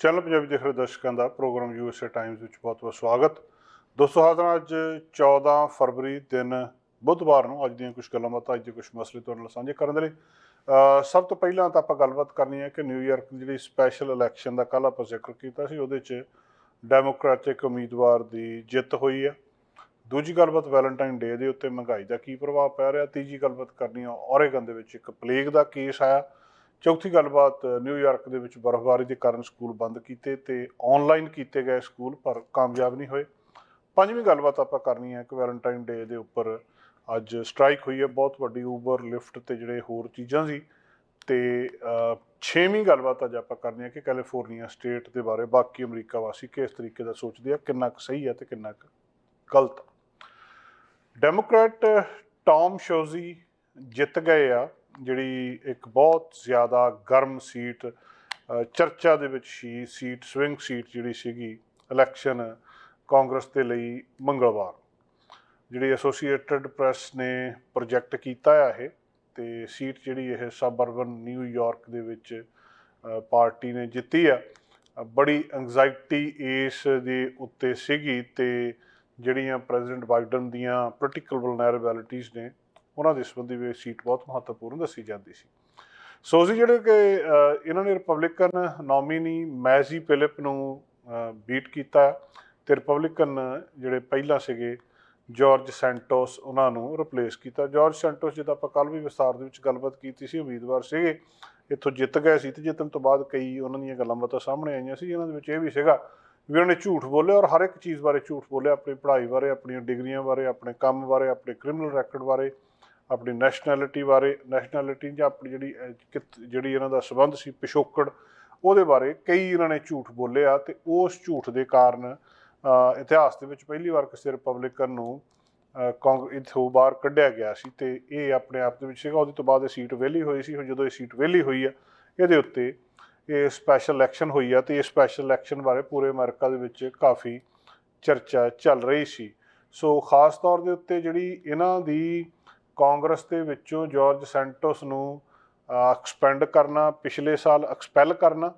Channel Punjabi ਦੇਖ ਰਹੇ ਦਰਸ਼ਕਾਂ ਦਾ ਪ੍ਰੋਗਰਾਮ ਯੂਐਸਏ ਟਾਈਮਜ਼ ਵਿੱਚ ਬਹੁਤ-ਬਹੁਤ ਸਵਾਗਤ। ਦੋਸਤੋ ਹਾਜ਼ਰ ਅੱਜ 14 ਫਰਵਰੀ ਦਿਨ ਬੁੱਧਵਾਰ ਨੂੰ ਅੱਜ ਦੀਆਂ ਕੁਝ ਗੱਲਾਂ ਬਾਤਾਂ, ਅੱਜ ਦੇ ਕੁਝ ਮਸਲੇ ਤੁਹਾਡੇ ਨਾਲ ਸਾਂਝੇ ਕਰਨ ਦੇ ਲਈ। ਸਭ ਤੋਂ ਪਹਿਲਾਂ ਤਾਂ ਆਪਾਂ ਗੱਲਬਾਤ ਕਰਨੀ ਹੈ ਕਿ ਨਿਊਯਾਰਕ ਦੀ ਜਿਹੜੀ ਸਪੈਸ਼ਲ ਇਲੈਕਸ਼ਨ ਦਾ ਕੱਲ੍ਹ ਆਪਾਂ ਜ਼ਿਕਰ ਕੀਤਾ ਸੀ, ਉਹਦੇ 'ਚ ਡੈਮੋਕ੍ਰੈਟਿਕ ਉਮੀਦਵਾਰ ਦੀ ਜਿੱਤ ਹੋਈ ਹੈ। ਦੂਜੀ ਗੱਲਬਾਤ ਵੈਲੈਂਟਾਈਨ ਡੇ ਦੇ ਉੱਤੇ ਮਹਿੰਗਾਈ ਦਾ ਕੀ ਪ੍ਰਭਾਵ ਪੈ ਰਿਹਾ, ਤੀਜੀ ਗੱਲਬਾਤ ਕਰਨੀ ਆ ਔਰੇਗਨ ਦੇ ਵਿੱਚ ਇੱਕ ਪਲੇਗ ਦਾ ਕੇਸ ਆਇਆ। ਚੌਥੀ ਗੱਲਬਾਤ ਨਿਊਯਾਰਕ ਦੇ ਵਿੱਚ ਬਰਫ਼ਬਾਰੀ ਦੇ ਕਾਰਨ ਸਕੂਲ ਬੰਦ ਕੀਤੇ ਤੇ ਆਨਲਾਈਨ ਕੀਤੇ ਗਏ ਸਕੂਲ ਪਰ ਕਾਮਯਾਬ ਨਹੀਂ ਹੋਏ। ਪੰਜਵੀਂ ਗੱਲਬਾਤ ਆਪਾਂ ਕਰਨੀ ਹੈ ਕਿ ਵੈਲੈਂਟਾਈਨ ਡੇ ਦੇ ਉੱਪਰ ਅੱਜ ਸਟ੍ਰਾਈਕ ਹੋਈ ਹੈ ਬਹੁਤ ਵੱਡੀ ਉਬਰ ਲਿਫਟ ਤੇ ਜਿਹੜੇ ਹੋਰ ਚੀਜ਼ਾਂ ਸੀ। ਤੇ ਅ, ਛੇਵੀਂ ਗੱਲਬਾਤ ਅੱਜ ਆਪਾਂ ਕਰਨੀ ਹੈ ਕਿ ਕੈਲੀਫੋਰਨੀਆ ਸਟੇਟ ਦੇ ਬਾਰੇ ਬਾਕੀ ਅਮਰੀਕਾ ਵਾਸੀ ਕਿਸ ਤਰੀਕੇ ਦਾ ਸੋਚਦੇ ਆ ਕਿੰਨਾ ਕੁ ਸਹੀ ਹੈ ਤੇ ਕਿੰਨਾ ਕੁ ਗਲਤ। ਡੈਮੋਕ੍ਰੈਟ ਟਾਮ ਸ਼ੋਜ਼ੀ ਜਿੱਤ ਗਏ ਆ। ਜਿਹੜੀ ਇੱਕ ਬਹੁਤ ਜ਼ਿਆਦਾ ਗਰਮ ਸੀਟ ਚਰਚਾ ਦੇ ਵਿੱਚ ਸੀ, ਸੀਟ, ਸਵਿੰਗ ਸੀਟ ਜਿਹੜੀ ਸੀਗੀ ਇਲੈਕਸ਼ਨ ਕਾਂਗਰਸ ਦੇ ਲਈ ਮੰਗਲਵਾਰ। ਜਿਹੜੀ ਐਸੋਸੀਏਟਡ ਪ੍ਰੈਸ ਨੇ ਪ੍ਰੋਜੈਕਟ ਕੀਤਾ ਆ ਇਹ, ਤੇ ਸੀਟ ਜਿਹੜੀ ਇਹ ਸਬਅਰਬਨ ਨਿਊਯਾਰਕ ਦੇ ਵਿੱਚ ਪਾਰਟੀ ਨੇ ਜਿੱਤੀ ਆ। ਬੜੀ ਐਂਗਜ਼ਾਇਟੀ ਇਸ ਦੇ ਉੱਤੇ ਸੀਗੀ ਤੇ ਜਿਹੜੀਆਂ ਪ੍ਰੈਜ਼ੀਡੈਂਟ ਬਾਈਡਨ ਦੀਆਂ ਪੋਲੀਟੀਕਲ ਵਲਨਰੇਬਿਲਿਟੀਆਂ ਨੇ ਉਹਨਾਂ ਦੇ ਸੰਬੰਧੀ ਵੀ ਸੀਟ ਬਹੁਤ ਮਹੱਤਵਪੂਰਨ ਦੱਸੀ ਜਾਂਦੀ ਸੀ। ਸੋ ਜੀ, ਜਿਹੜੇ ਕਿ ਇਹਨਾਂ ਨੇ ਰਿਪਬਲਿਕਨ ਨੋਮੀਨੀ ਮੈਜ਼ੀ ਪਿਲਿਪ ਨੂੰ ਬੀਟ ਕੀਤਾ ਤੇ ਰਿਪਬਲਿਕਨ ਜਿਹੜੇ ਪਹਿਲਾਂ ਸੀਗੇ ਜਾਰਜ ਸੈਂਟੋਸ ਉਹਨਾਂ ਨੂੰ ਰਿਪਲੇਸ ਕੀਤਾ। ਜਾਰਜ ਸੈਂਟੋਸ ਜਿਹਦਾ ਆਪਾਂ ਕੱਲ ਵੀ ਵਿਸਤਾਰ ਦੇ ਵਿੱਚ ਗੱਲਬਾਤ ਕੀਤੀ ਸੀ, ਉਮੀਦਵਾਰ ਸੀਗੇ, ਇੱਥੋਂ ਜਿੱਤ ਗਏ ਸੀ ਤੇ ਜਿੱਤਣ ਤੋਂ ਬਾਅਦ ਕਈ ਉਹਨਾਂ ਦੀਆਂ ਗੱਲਾਂ ਬਾਤਾਂ ਸਾਹਮਣੇ ਆਈਆਂ ਸੀ ਇਹਨਾਂ ਦੇ ਵਿੱਚ ਇਹ ਵੀ ਸੀਗਾ ਵੀ ਉਹਨਾਂ ਨੇ ਝੂਠ ਬੋਲਿਆ ਔਰ ਹਰ ਇੱਕ ਚੀਜ਼ ਬਾਰੇ ਝੂਠ ਬੋਲਿਆ, ਆਪਣੀ ਪੜ੍ਹਾਈ ਬਾਰੇ, ਆਪਣੀਆਂ ਡਿਗਰੀਆਂ ਬਾਰੇ, ਆਪਣੇ ਕੰਮ ਬਾਰੇ, ਆਪਣੇ ਕ੍ਰਿਮੀਨਲ ਰੈਕੋਰਡ ਬਾਰੇ। ਆਪਣੀ ਨੈਸ਼ਨੈਲਿਟੀ ਬਾਰੇ ਨੈਸ਼ਨੈਲਿਟੀ ਜਾਂ ਆਪਣੀ ਜਿਹੜੀ ਅਹ, ਜਿਹੜੀ ਇਹਨਾਂ ਦਾ ਸਬੰਧ ਸੀ ਪਿਛੋਕੜ ਉਹਦੇ ਬਾਰੇ ਕਈ ਇਹਨਾਂ ਨੇ ਝੂਠ ਬੋਲਿਆ ਤੇ ਉਸ ਝੂਠ ਦੇ ਕਾਰਨ ਇਤਿਹਾਸ ਦੇ ਵਿੱਚ ਪਹਿਲੀ ਵਾਰ ਕਿਸੇ ਰਿਪਬਲਿਕਨ ਨੂੰ ਕਾਂਗ ਇਥੋਂ ਬਾਹਰ ਕੱਢਿਆ ਗਿਆ ਸੀ ਤੇ ਇਹ ਆਪਣੇ ਆਪ ਦੇ ਵਿੱਚ ਸੀਗਾ। ਉਹਦੇ ਤੋਂ ਬਾਅਦ ਇਹ ਸੀਟ ਵਿਹਲੀ ਹੋਈ ਸੀ। ਹੁਣ ਜਦੋਂ ਇਹ ਸੀਟ ਵਿਹਲੀ ਹੋਈ ਆ ਇਹਦੇ ਉੱਤੇ ਇਹ ਸਪੈਸ਼ਲ ਇਲੈਕਸ਼ਨ ਹੋਈ ਆ ਤੇ ਇਹ ਸਪੈਸ਼ਲ ਇਲੈਕਸ਼ਨ ਬਾਰੇ ਪੂਰੇ ਅਮਰੀਕਾ ਦੇ ਵਿੱਚ ਕਾਫੀ ਚਰਚਾ ਚੱਲ ਰਹੀ ਸੀ। ਸੋ ਖਾਸ ਤੌਰ ਦੇ ਉੱਤੇ ਜਿਹੜੀ ਇਹਨਾਂ ਦੀ ਕਾਂਗਰਸ ਦੇ ਵਿੱਚੋਂ ਜਾਰਜ ਸੈਂਟੋਸ ਨੂੰ ਐਕਸਪੈਂਡ ਕਰਨਾ, ਪਿਛਲੇ ਸਾਲ ਐਕਸਪੈਲ ਕਰਨਾ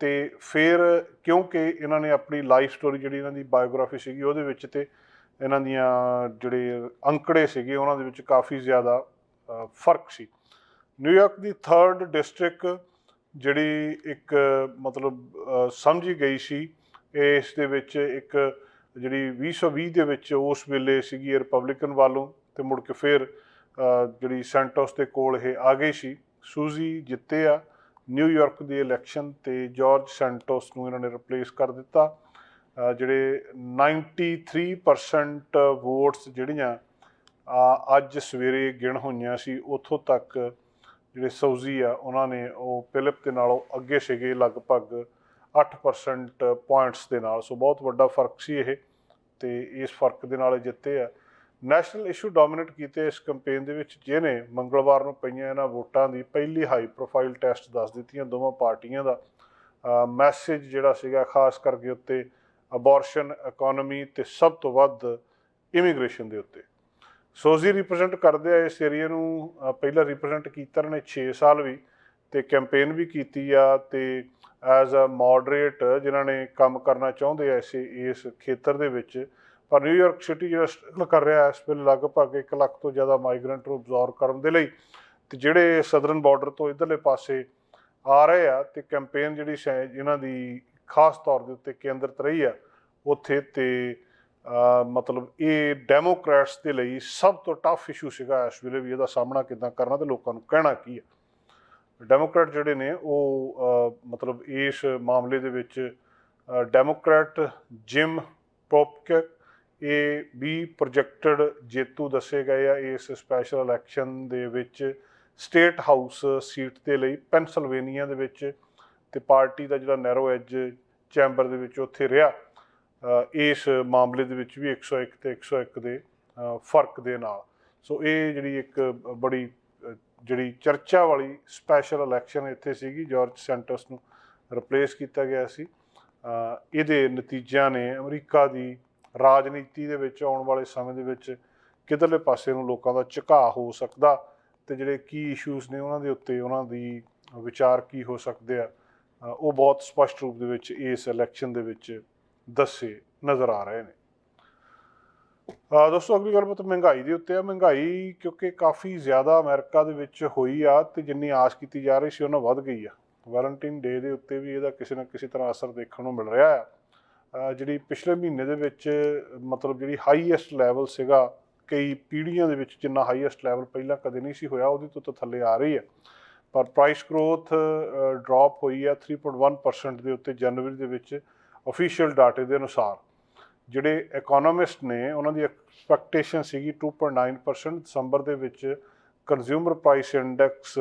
ਤੇ ਫਿਰ ਕਿਉਂਕਿ ਇਹਨਾਂ ਨੇ ਆਪਣੀ ਲਾਈਫ ਸਟੋਰੀ ਜਿਹੜੀ ਇਹਨਾਂ ਦੀ ਬਾਇਓਗ੍ਰਾਫੀ ਸੀਗੀ ਉਹਦੇ ਵਿੱਚ ਤੇ ਇਹਨਾਂ ਦੀਆਂ ਜਿਹੜੇ ਅੰਕੜੇ ਸੀਗੇ ਉਹਨਾਂ ਦੇ ਵਿੱਚ ਕਾਫੀ ਜ਼ਿਆਦਾ ਫ਼ਰਕ ਸੀ। ਨਿਊਯਾਰਕ ਦੀ 3rd ਡਿਸਟ੍ਰਿਕਟ ਜਿਹੜੀ ਇੱਕ ਮਤਲਬ ਸਮਝੀ ਗਈ ਸੀ ਇਸ ਦੇ ਵਿੱਚ ਇੱਕ ਜਿਹੜੀ 2020 ਦੇ ਵਿੱਚ ਉਸ ਵੇਲੇ ਸੀਗੀ ਰਿਪਬਲਿਕਨ ਵੱਲੋਂ ਤੇ ਮੁੜ ਕੇ ਫਿਰ ਜਿਹੜੀ ਸੈਂਟੋਸ ਦੇ ਕੋਲ ਇਹ ਆ ਗਈ ਸੀ ਸੂਜ਼ੀ ਜਿੱਤੇ ਆ ਨਿਊਯਾਰਕ ਦੀ ਇਲੈਕਸ਼ਨ ਤੇ ਜਾਰਜ ਸੈਂਟੋਸ ਨੂੰ ਇਹਨਾਂ ਨੇ ਰਿਪਲੇਸ ਕਰ ਦਿੱਤਾ। ਅ, ਜਿਹੜੇ 93% ਵੋਟਸ ਜਿਹੜੀਆਂ ਅੱਜ ਸਵੇਰੇ ਗਿਣ ਹੋਈਆਂ ਸੀ ਉੱਥੋਂ ਤੱਕ ਜਿਹੜੇ ਸੌਜ਼ੀ ਆ ਉਹਨਾਂ ਨੇ ਉਹ ਪਿਲਪ ਦੇ ਨਾਲੋਂ ਅੱਗੇ ਸੀਗੇ ਲਗਭਗ 8% ਪੁਆਇੰਟਸ ਦੇ ਨਾਲ। ਸੋ ਬਹੁਤ ਵੱਡਾ ਫ਼ਰਕ ਸੀ ਇਹ ਤੇ ਇਸ ਫ਼ਰਕ ਦੇ ਨਾਲ ਇਹ ਜਿੱਤੇ ਆ। ਨੈਸ਼ਨਲ ਇਸ਼ੂ ਡੋਮਿਨੇਟ ਕੀਤੇ ਇਸ ਕੈਂਪੇਨ ਦੇ ਵਿੱਚ, ਜਿਹਨੇ ਮੰਗਲਵਾਰ ਨੂੰ ਪਈਆਂ ਇਹਨਾਂ ਵੋਟਾਂ ਦੀ ਪਹਿਲੀ ਹਾਈ ਪ੍ਰੋਫਾਈਲ ਟੈਸਟ ਦੱਸ ਦਿੱਤੀਆਂ ਦੋਵਾਂ ਪਾਰਟੀਆਂ ਦਾ। ਮੈਸੇਜ ਜਿਹੜਾ ਸੀਗਾ, ਖਾਸ ਕਰਕੇ ਉੱਤੇ ਅਬੋਰਸ਼ਨ ਇਕਨੋਮੀ ਤੇ ਸਭ ਤੋਂ ਵੱਧ ਇਮੀਗ੍ਰੇਸ਼ਨ ਦੇ ਉੱਤੇ। ਸੋਜ਼ੀ ਰਿਪਰੈਜ਼ੈਂਟ ਕਰਦੇ ਆ, ਇਸ ਏਰੀਆ ਨੂੰ ਪਹਿਲਾਂ ਰਿਪਰੈਜ਼ੈਂਟ ਕੀਤਾ ਨੇ 6 ਸਾਲ ਵੀ ਤੇ ਕੈਂਪੇਨ ਵੀ ਕੀਤੀ ਆ ਤੇ ਐਜ਼ ਅ ਮੋਡਰੇਟ ਜਿਨ੍ਹਾਂ ਨੇ ਕੰਮ ਕਰਨਾ ਚਾਹੁੰਦੇ ਆ ਇਸੇ, ਇਸ ਖੇਤਰ ਦੇ ਵਿੱਚ ਪਰ ਨਿਊਯਾਰਕ ਸਿਟੀ ਜਿਹੜਾ ਸਟਰਗਲ ਕਰ ਰਿਹਾ ਇਸ ਵੇਲੇ ਲਗਭਗ 1 ਲੱਖ ਤੋਂ ਜ਼ਿਆਦਾ ਮਾਈਗ੍ਰੈਂਟ ਨੂੰ ਅਬਜ਼ੌਰਬ ਕਰਨ ਦੇ ਲਈ, ਤੇ ਜਿਹੜੇ ਸਦਰਨ ਬਾਰਡਰ ਤੋਂ ਇਧਰਲੇ ਪਾਸੇ ਆ ਰਹੇ ਆ, ਤੇ ਕੈਂਪੇਨ ਜਿਹੜੀ ਸ਼ਾਇਦ ਇਹਨਾਂ ਦੀ ਖਾਸ ਤੌਰ ਦੇ ਉੱਤੇ ਕੇਂਦਰਿਤ ਰਹੀ ਆ, ਉੱਥੇ ਤੇ ਮਤਲਬ ਇਹ ਡੈਮੋਕ੍ਰੈਟਸ ਦੇ ਲਈ ਸਭ ਤੋਂ ਟਫ ਇਸ਼ੂ ਸੀਗਾ, ਇਸ ਵੇਲੇ ਵੀ ਇਹਦਾ ਸਾਹਮਣਾ ਕਿੱਦਾਂ ਕਰਨਾ ਤੇ ਲੋਕਾਂ ਨੂੰ ਕਹਿਣਾ ਕੀ ਆ। ਡੈਮੋਕ੍ਰੈਟ ਜਿਹੜੇ ਨੇ ਉਹ ਮਤਲਬ ਇਸ ਮਾਮਲੇ ਦੇ ਵਿੱਚ ਡੈਮੋਕ੍ਰੈਟ ਜਿਮ ਪੋਪਕ ਇਹ ਵੀ ਪ੍ਰੋਜੈਕਟਡ ਜੇਤੂ ਦੱਸੇ ਗਏ ਆ ਇਸ ਸਪੈਸ਼ਲ ਇਲੈਕਸ਼ਨ ਦੇ ਵਿੱਚ ਸਟੇਟ ਹਾਊਸ ਸੀਟ ਦੇ ਲਈ ਪੈਨਸਲਵੇਨੀਆ ਦੇ ਵਿੱਚ ਤੇ ਪਾਰਟੀ ਦਾ ਜਿਹੜਾ ਨੈਰੋ ਐਜ ਚੈਂਬਰ ਦੇ ਵਿੱਚ ਉੱਥੇ ਰਿਹਾ ਇਸ ਮਾਮਲੇ ਦੇ ਵਿੱਚ ਵੀ 101 ਤੇ 101 ਦੇ ਫ਼ਰਕ ਦੇ ਨਾਲ। ਸੋ ਇਹ ਜਿਹੜੀ ਇੱਕ ਬੜੀ ਜਿਹੜੀ ਚਰਚਾ ਵਾਲੀ ਸਪੈਸ਼ਲ ਇਲੈਕਸ਼ਨ ਇੱਥੇ ਸੀਗੀ ਜਾਰਜ ਸੈਂਟਰਸ ਨੂੰ ਰਿਪਲੇਸ ਕੀਤਾ ਗਿਆ ਸੀ। ਇਹਦੇ ਨਤੀਜਿਆਂ ਨੇ ਅਮਰੀਕਾ ਦੀ ਰਾਜਨੀਤੀ ਦੇ ਵਿੱਚ ਆਉਣ ਵਾਲੇ ਸਮੇਂ ਦੇ ਵਿੱਚ ਕਿਧਰਲੇ ਪਾਸੇ ਨੂੰ ਲੋਕਾਂ ਦਾ ਝੁਕਾਅ ਹੋ ਸਕਦਾ ਤੇ ਜਿਹੜੇ ਕੀ ਇਸ਼ੂਜ਼ ਨੇ ਉਹਨਾਂ ਦੇ ਉੱਤੇ ਉਹਨਾਂ ਦੀ ਵਿਚਾਰ ਕੀ ਹੋ ਸਕਦੇ ਆ ਉਹ ਬਹੁਤ ਸਪਸ਼ਟ ਰੂਪ ਦੇ ਵਿੱਚ ਇਸ ਇਲੈਕਸ਼ਨ ਦੇ ਵਿੱਚ ਦੱਸੇ ਨਜ਼ਰ ਆ ਰਹੇ ਨੇ। ਅ, ਦੋਸਤੋ ਅਗਲੀ ਗੱਲਬਾਤ ਮਹਿੰਗਾਈ ਦੇ ਉੱਤੇ ਆ। ਮਹਿੰਗਾਈ ਕਿਉਂਕਿ ਕਾਫੀ ਜ਼ਿਆਦਾ ਅਮਰੀਕਾ ਦੇ ਵਿੱਚ ਹੋਈ ਆ ਤੇ ਜਿੰਨੀ ਆਸ ਕੀਤੀ ਜਾ ਰਹੀ ਸੀ ਉਹਨਾਂ ਵੱਧ ਗਈ ਆ। ਵੈਲੈਂਟਾਈਨ ਡੇ ਦੇ ਉੱਤੇ ਵੀ ਇਹਦਾ ਕਿਸੇ ਨਾ ਕਿਸੇ ਤਰ੍ਹਾਂ ਅਸਰ ਦੇਖਣ ਨੂੰ ਮਿਲ ਰਿਹਾ ਆ। ਜਿਹੜੀ ਪਿਛਲੇ ਮਹੀਨੇ ਦੇ ਵਿੱਚ, ਮਤਲਬ ਜਿਹੜੀ ਹਾਈਐਸਟ ਲੈਵਲ ਸੀਗਾ, ਕਈ ਪੀੜ੍ਹੀਆਂ ਦੇ ਵਿੱਚ ਜਿੰਨਾ ਹਾਈਐਸਟ ਲੈਵਲ ਪਹਿਲਾਂ ਕਦੇ ਨਹੀਂ ਸੀ ਹੋਇਆ, ਉਹਦੇ ਤੋਂ ਤਾਂ ਥੱਲੇ ਆ ਰਹੀ ਹੈ। ਪਰ ਪ੍ਰਾਈਸ ਗਰੋਥ ਡ੍ਰੌਪ ਹੋਈ ਹੈ 3.1% ਦੇ ਉੱਤੇ ਜਨਵਰੀ ਦੇ ਵਿੱਚ ਅਫੀਸ਼ੀਅਲ ਡਾਟੇ ਦੇ ਅਨੁਸਾਰ। ਜਿਹੜੇ ਇਕਨੋਮਿਸਟ ਨੇ, ਉਹਨਾਂ ਦੀ ਐਕਸਪੈਕਟੇਸ਼ਨ ਸੀਗੀ 2.9% ਦਸੰਬਰ ਦੇ ਵਿੱਚ ਕੰਜ਼ਿਊਮਰ ਪ੍ਰਾਈਸ ਇੰਡੈਕਸ